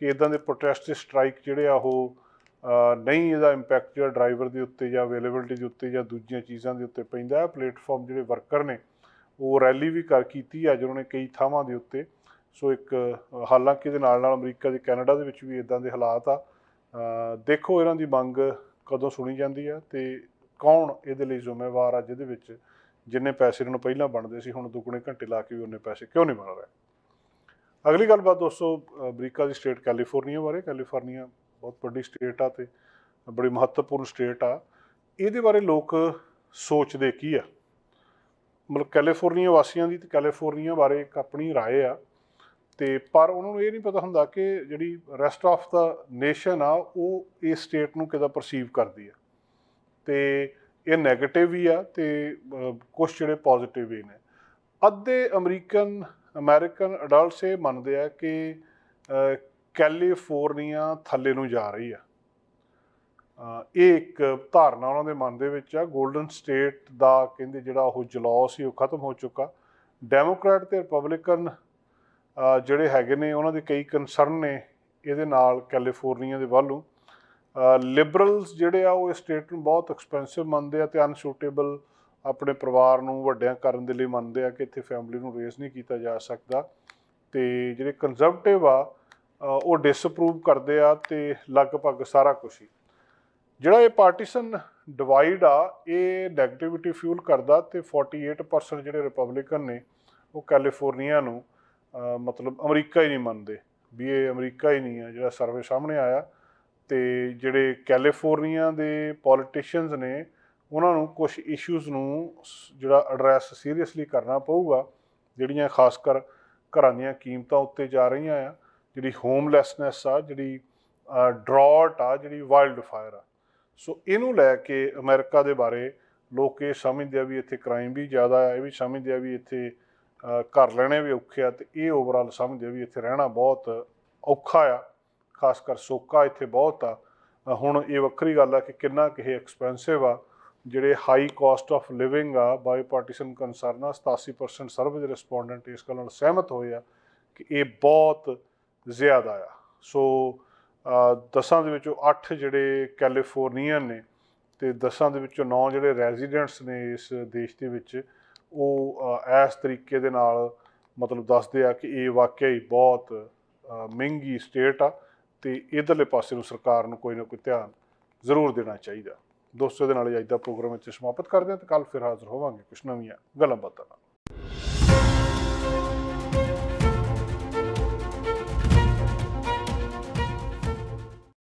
ਕਿ ਇਦਾਂ ਦੇ ਪ੍ਰੋਟੈਸਟ ਸਟ੍ਰਾਈਕ ਜਿਹੜੇ ਆ ਉਹ ਨਹੀਂ ਇਹਦਾ ਇੰਪੈਕਟ ਜਿਹੜਾ ਡਰਾਈਵਰ ਦੇ ਉੱਤੇ ਜਾਂ ਅਵੇਲੇਬਿਲਟੀ ਦੇ ਉੱਤੇ ਜਾਂ ਦੂਜੀਆਂ ਚੀਜ਼ਾਂ ਦੇ ਉੱਤੇ ਪੈਂਦਾ। ਹੈ ਪਲੇਟਫਾਰਮ ਜਿਹੜੇ ਵਰਕਰ ਨੇ, ਉਹ ਰੈਲੀ ਵੀ ਕਰ ਕੀਤੀ ਅੱਜ ਉਹਨਾਂ ਨੇ ਕਈ ਥਾਵਾਂ ਦੇ ਉੱਤੇ। ਸੋ ਇੱਕ ਹਾਲਾਂਕਿ ਇਹਦੇ ਨਾਲ ਨਾਲ ਅਮਰੀਕਾ ਤੇ ਕੈਨੇਡਾ ਦੇ ਵਿੱਚ ਵੀ ਇਦਾਂ ਦੇ ਹਾਲਾਤ ਆ। ਦੇਖੋ ਇਹਨਾਂ ਦੀ ਮੰਗ ਕਦੋਂ ਸੁਣੀ ਜਾਂਦੀ ਆ ਤੇ ਕੌਣ ਇਹਦੇ ਲਈ ਜ਼ਿੰਮੇਵਾਰ ਆ, ਜਿਹਦੇ ਵਿੱਚ ਜਿੰਨੇ ਪੈਸੇ ਇਹਨਾਂ ਨੂੰ ਪਹਿਲਾਂ ਬਣਦੇ ਸੀ ਹੁਣ ਦੁੱਗਣੇ ਘੰਟੇ ਲਾ ਕੇ ਵੀ ਉਹਨੇ ਪੈਸੇ ਕਿਉਂ ਨਹੀਂ ਬਣ ਰਹੇ ਅਗਲੀ ਗੱਲਬਾਤ ਦੋਸਤੋ ਅ, ਅਮਰੀਕਾ ਦੀ ਸਟੇਟ ਕੈਲੀਫੋਰਨੀਆ ਬਾਰੇ ਕੈਲੀਫੋਰਨੀਆ ਬਹੁਤ ਵੱਡੀ ਸਟੇਟ ਆ ਤੇ ਬੜੀ ਮਹੱਤਵਪੂਰਨ ਸਟੇਟ ਆ ਇਹਦੇ ਬਾਰੇ ਲੋਕ ਸੋਚਦੇ ਕੀ ਆ ਮਤਲਬ ਕੈਲੀਫੋਰਨੀਆ ਵਾਸੀਆਂ ਦੀ ਤੇ ਕੈਲੀਫੋਰਨੀਆ ਬਾਰੇ ਇੱਕ ਆਪਣੀ رائے ਆ ਤੇ ਪਰ ਉਹਨਾਂ ਨੂੰ ਇਹ ਨਹੀਂ ਪਤਾ ਹੁੰਦਾ ਕਿ ਜਿਹੜੀ ਰੈਸਟ ਆਫ ਦਾ ਨੇਸ਼ਨ ਆ ਉਹ ਇਸ ਸਟੇਟ ਨੂੰ ਕਿਦਾਂ ਪਰਸੀਵ ਕਰਦੀ ਆ ਤੇ ਇਹ 네ਗੇਟਿਵ ਵੀ ਆ ਤੇ ਕੁਝ ਜਿਹੜੇ ਪੋਜ਼ਿਟਿਵ ਵੀ ਨੇ। ਅੱਧੇ ਅਮਰੀਕਨ ਅਮਰੀਕਨ ਅਡਲਟਸ ਇਹ ਮੰਨਦੇ ਆ ਕਿ ਕੈਲੀਫੋਰਨੀਆ ਥੱਲੇ ਨੂੰ ਜਾ ਰਹੀ ਆ। ਇਹ ਇੱਕ ਧਾਰਨਾ ਉਹਨਾਂ ਦੇ ਮਨ ਦੇ ਵਿੱਚ ਆ। 골ਡਨ ਸਟੇਟ ਦਾ ਕਹਿੰਦੇ ਜਿਹੜਾ ਉਹ ਜਲਾਅ ਸੀ, ਉਹ ਖਤਮ ਹੋ ਚੁੱਕਾ। ਡੈਮੋਕ੍ਰੈਟ ਤੇ ਰਿਪਬਲਿਕਨ ਜਿਹੜੇ ਹੈਗੇ ਨੇ, ਉਹਨਾਂ ਦੇ ਕਈ ਕਨਸਰਨ ਨੇ ਇਹਦੇ ਨਾਲ ਕੈਲੀਫੋਰਨੀਆ ਦੇ ਵੱਲੋਂ ਲਿਬਰਲਸ ਜਿਹੜੇ ਆ, ਉਹ ਇਸ ਸਟੇਟ ਨੂੰ ਬਹੁਤ ਐਕਸਪੈਂਸਿਵ ਮੰਨਦੇ ਆ ਤੇ ਅਨਸੂਟੇਬਲ ਆਪਣੇ ਪਰਿਵਾਰ ਨੂੰ ਵੱਡਿਆਂ ਕਰਨ ਦੇ ਲਈ ਮੰਨਦੇ ਆ ਕਿ ਇੱਥੇ ਫੈਮਿਲੀ ਨੂੰ ਰੇਜ਼ ਨਹੀਂ ਕੀਤਾ ਜਾ ਸਕਦਾ। ਤੇ ਜਿਹੜੇ ਕੰਜ਼ਰਵੇਟਿਵ ਆ ਉਹ ਡਿਸਅਪਰੂਵ ਕਰਦੇ ਆ ਤੇ ਲਗਭਗ ਸਾਰਾ ਕੁਝ ਹੀ। ਜਿਹੜਾ ਇਹ ਪਾਰਟੀਸ਼ਨ ਡਿਵਾਈਡ ਆ, ਇਹ ਨੈਗੇਟਿਵਿਟੀ ਫਿਊਲ ਕਰਦਾ ਤੇ 48% ਜਿਹੜੇ ਰਿਪਬਲਿਕਨ ਨੇ, ਉਹ ਕੈਲੀਫੋਰਨੀਆ ਨੂੰ ਮਤਲਬ ਅਮਰੀਕਾ ਹੀ ਨਹੀਂ ਮੰਨਦੇ। ਵੀ ਇਹ ਅਮਰੀਕਾ ਹੀ ਨਹੀਂ ਆ, ਜਿਹੜਾ ਸਰਵੇ ਸਾਹਮਣੇ ਆਇਆ ਤੇ ਜਿਹੜੇ ਕੈਲੀਫੋਰਨੀਆ ਦੇ ਪੋਲੀਟੀਸ਼ੀਅਨਸ ਨੇ, ਉਹਨਾਂ ਨੂੰ ਕੁਝ ਇਸ਼ੂਜ਼ ਨੂੰ ਸ- ਜਿਹੜਾ ਐਡਰੈਸ ਸੀਰੀਅਸਲੀ ਕਰਨਾ ਪਊਗਾ, ਜਿਹੜੀਆਂ ਖਾਸ ਕਰ ਘਰਾਂ ਦੀਆਂ ਕੀਮਤਾਂ ਉੱਤੇ ਜਾ ਰਹੀਆਂ ਆ, ਜਿਹੜੀ ਹੋਮਲੈਸਨੈਸ ਆ, ਜਿਹੜੀ ਡਰਾਟ ਆ, ਜਿਹੜੀ ਵਾਈਲਡ ਫਾਇਰ ਆ। ਸੋ ਇਹਨੂੰ ਲੈ ਕੇ ਅਮਰੀਕਾ ਦੇ ਬਾਰੇ ਲੋਕ ਇਹ ਸਮਝਦੇ ਆ ਵੀ ਇੱਥੇ ਕ੍ਰਾਈਮ ਵੀ ਜ਼ਿਆਦਾ ਆ, ਇਹ ਵੀ ਸਮਝਦੇ ਆ ਵੀ ਇੱਥੇ ਘਰ ਲੈਣੇ ਵੀ ਔਖੇ ਆ, ਤੇ ਇਹ ਓਵਰਆਲ ਸਮਝਦੇ ਆ ਵੀ ਇੱਥੇ ਰਹਿਣਾ ਬਹੁਤ ਔਖਾ ਆ। ਖਾਸ ਕਰ ਸੋਕਾ ਇੱਥੇ ਬਹੁਤ ਆ। ਹੁਣ ਇਹ ਵੱਖਰੀ ਗੱਲ ਆ ਕਿ ਕਿੰਨਾ ਕਿ ਇਹ ਐਕਸਪੈਂਸਿਵ ਆ। ਜਿਹੜੇ ਹਾਈ ਕਾਸਟ ਆਫ ਲਿਵਿੰਗ ਆ ਬਾਈ ਪਾਰਟੀਸ਼ਨ ਕੰਸਰਨ ਆ 87% ਸਰਵੇ ਦੇ ਰਿਸਪੋਂਡੈਂਟ ਇਸ ਗੱਲ ਨਾਲ ਸਹਿਮਤ ਹੋਏ ਆ ਕਿ ਇਹ ਬਹੁਤ ਜ਼ਿਆਦਾ ਆ। ਸੋ ਦਸਾਂ ਦੇ ਵਿੱਚੋਂ 8 ਜਿਹੜੇ ਕੈਲੀਫੋਰਨੀਅਨ ਨੇ ਤੇ ਦਸਾਂ ਦੇ ਵਿੱਚੋਂ 9 ਜਿਹੜੇ ਰੈਜ਼ੀਡੈਂਟਸ ਨੇ ਇਸ ਦੇਸ਼ ਦੇ ਵਿੱਚ, ਉਹ ਇਸ ਤਰੀਕੇ ਦੇ ਨਾਲ ਮਤਲਬ ਦੱਸਦੇ ਆ ਕਿ ਇਹ ਵਾਕਿਆ ਹੀ ਬਹੁਤ ਮਹਿੰਗੀ ਸਟੇਟ ਆ। ਤੇ ਇਧਰਲੇ ਪਾਸੇ ਨੂੰ ਸਰਕਾਰ ਨੂੰ ਕੋਈ ਨਾ ਕੋਈ ਧਿਆਨ ਜ਼ਰੂਰ ਦੇਣਾ ਚਾਹੀਦਾ। ਦੋਸਤੋ ਦੇ ਨਾਲ ਹੀ ਅੱਜ ਦਾ ਪ੍ਰੋਗਰਾਮ ਇੱਥੇ ਸਮਾਪਤ ਕਰਦੇ ਹਾਂ ਤੇ ਕੱਲ ਫਿਰ ਹਾਜ਼ਰ ਹੋਵਾਂਗੇ ਕੁਝ ਨਵੀਆਂ ਗੱਲਾਂ ਬਾਤਾਂ ਨਾਲ।